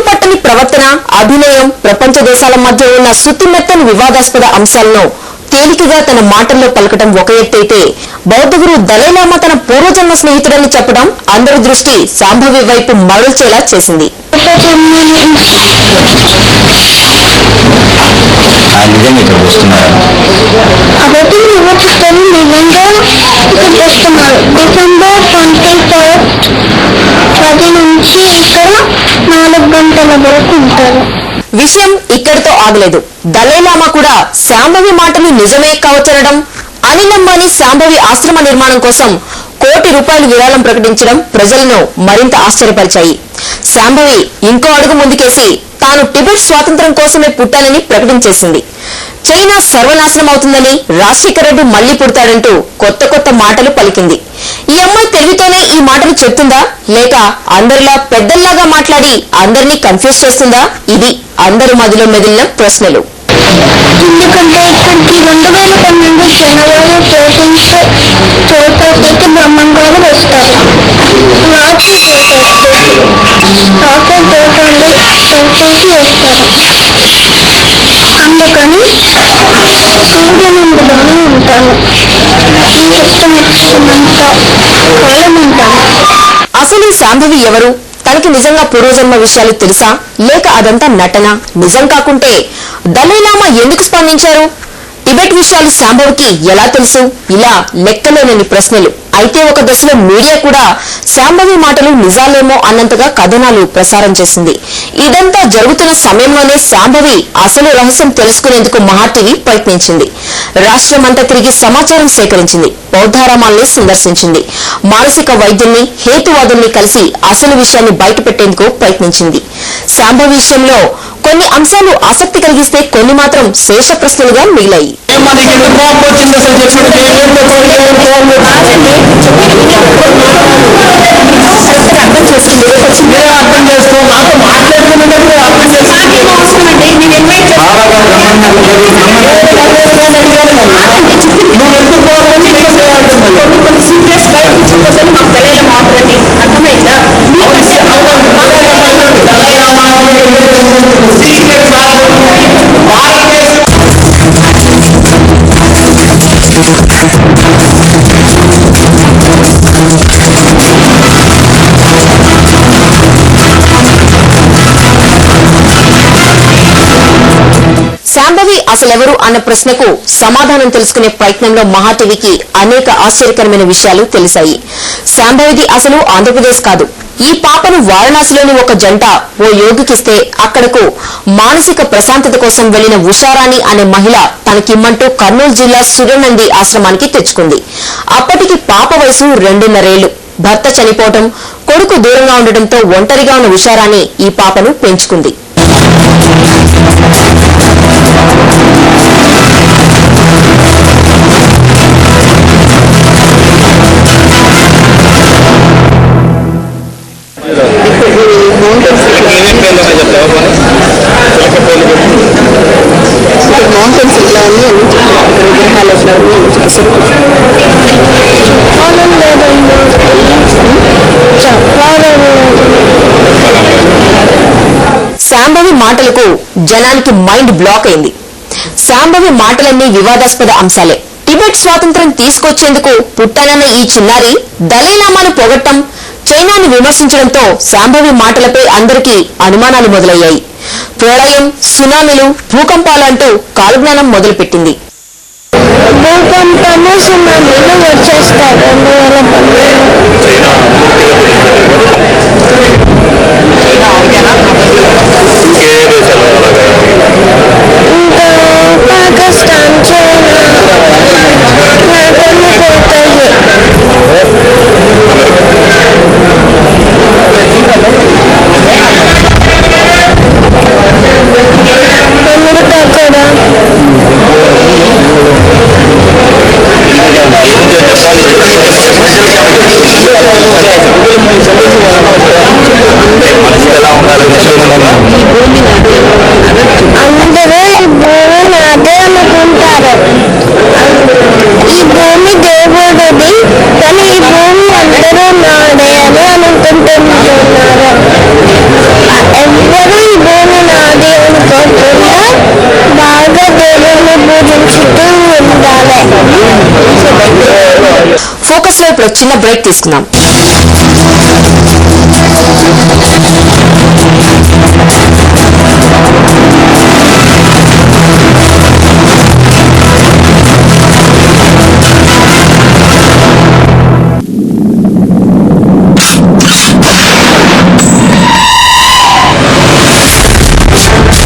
అంతుపట్టని ప్రవర్తన అభినయం ప్రపంచ దేశాల మధ్య ఉన్న సుత్తిమెత్తని వివాదాస్పద అంశాలను తేలికగా తన మాటల్లో పలకటం ఒక ఎత్తైతే బౌద్ధ గురు దలైలామా తన పూర్వజన్మ స్నేహితుడని చెప్పడం అందరి దృష్టి సాంభవి వైపు మరల్చేలా చేసింది. డిసెంబర్ ట్వంటీ పది నుంచి గంటల వరకు ఉంటారు. విషయం ఇక్కడితో ఆగలేదు. దలైలామా కూడా శాంభవి మాటలు నిజమే కావచ్చనడం అనిల్ అంబానీ శాంభవి ఆశ్రమ నిర్మాణం కోసం కోటి రూపాయలు విరాళం ప్రకటించడం ప్రజలను మరింత ఆశ్చర్యపరిచాయి. శాంభవి ఇంకో అడుగు ముందుకేసి తాను టిబెట్ స్వాతంత్రం కోసమే పుట్టానని ప్రకటించేసింది. చైనా సర్వనాశనం అవుతుందని రాజశేఖర రెడ్డి మళ్ళీ పుడతాడంటూ కొత్త కొత్త మాటలు పలికింది. ఈ అమ్మాయి తెలివితోనే ఎవరు చెప్తుందా? లేక అందరిలా పెద్దల్లాగా మాట్లాడి అందరినీ కన్ఫ్యూజ్ చేస్తుందా? ఇది అందరి మదిలో మెదిలిన ప్రశ్నలు. ఎందుకంటే ఇక్కడికి రెండు వేల పన్నెండు జనవరి చోటించి చోటకి బ్రహ్మంగారు వస్తారు. రాత్రి చోటకి రాత్రి చోటండి చోటకి వస్తారు. అందుకని సూర్యనందులోనే ఉంటాను. అసలు శాంభవి ఎవరు? తనకి నిజంగా పూర్వజన్మ విషయాలు తెలుసా? లేక అదంతా నటన? నిజం కాకుంటే దలైలామా ఎందుకు స్పందించారు? టిబెట్ విషయాలు శాంభవికి ఎలా తెలుసు? ఇలా లెక్కలేనని ప్రశ్నలు. అయితే ఒక దశలో మీడియా కూడా శాంభవి మాటలు నిజాలేమో అన్నంతగా కథనాలు ప్రసారం చేసింది. ఇదంతా జరుగుతున్న సమయంలోనే శాంభవి అసలు రహస్యం తెలుసుకునేందుకు మహాటీవీ ప్రయత్నించింది. రాష్ట్రమంతా తిరిగి సమాచారం సేకరించింది. బౌద్ధారామాల్ని సందర్శించింది. మానసిక వైద్యుల్ని హేతువాదుల్ని కలిసి అసలు విషయాన్ని బయటపెట్టేందుకు ప్రయత్నించింది. శాంభవి విషయంలో కొన్ని అంశాలు ఆసక్తి కలిగిస్తే కొన్ని మాత్రం శేష ప్రశ్నలుగా మిగిలాయి. మనకి ఎందుకు కోపం వచ్చింది అసలు చెప్పండి ఏంటో కోరిక, ఏం కోపం వచ్చింది? అర్థం చేసుకుంది మీరే అర్థం చేసుకో నాతో శాంభవి అసలెవరు అన్న ప్రశ్నకు సమాధానం తెలుసుకునే ప్రయత్నంలో మహాటీవీకి అనేక ఆశ్చర్యకరమైన విషయాలు తెలిసాయి శాంభవిది అసలు ఆంధ్రప్రదేశ్ కాదు. ఈ పాపను వారణాసిలోని ఒక జంట ఓ యోగికిస్తే అక్కడకు మానసిక ప్రశాంతత కోసం వెళ్ళిన ఉషారాణి అనే మహిళ తనకిమ్మంటూ కర్నూలు జిల్లా సురనంది ఆశ్రమానికి తెచ్చుకుంది. అప్పటికి పాప వయసు రెండున్నరేళ్ళు భర్త చనిపోవటం కొడుకు దూరంగా ఉండటంతో ఒంటరిగా ఉన్న ఉషారాణి ఈ పాపను పెంచుకుంది. మౌంటైన్స్ ఇట్లా ఉంది అని చెప్పారు విగ్రహాలు ఎట్లా ఉంది అని శాంభవి మాటలకు జనానికి మైండ్ బ్లాక్ అయింది. శాంభవి మాటలన్నీ వివాదాస్పద అంశాలే. టిబెట్ స్వాతంత్రం తీసుకొచ్చేందుకు పుట్టానన్న ఈ చిన్నారి దలైలామాను పొగట్టం చైనాను విమర్శించడంతో శాంభవి మాటలపై అందరికీ అనుమానాలు మొదలయ్యాయి. ప్రళయం సునామీలు భూకంపాలంటూ కాలుజ్ఞానం మొదలుపెట్టింది. భూకంపము సునామీలు వచ్చేస్తాయి. ఇప్పుడు చిన్న బ్రేక్ తీసుకుందాం.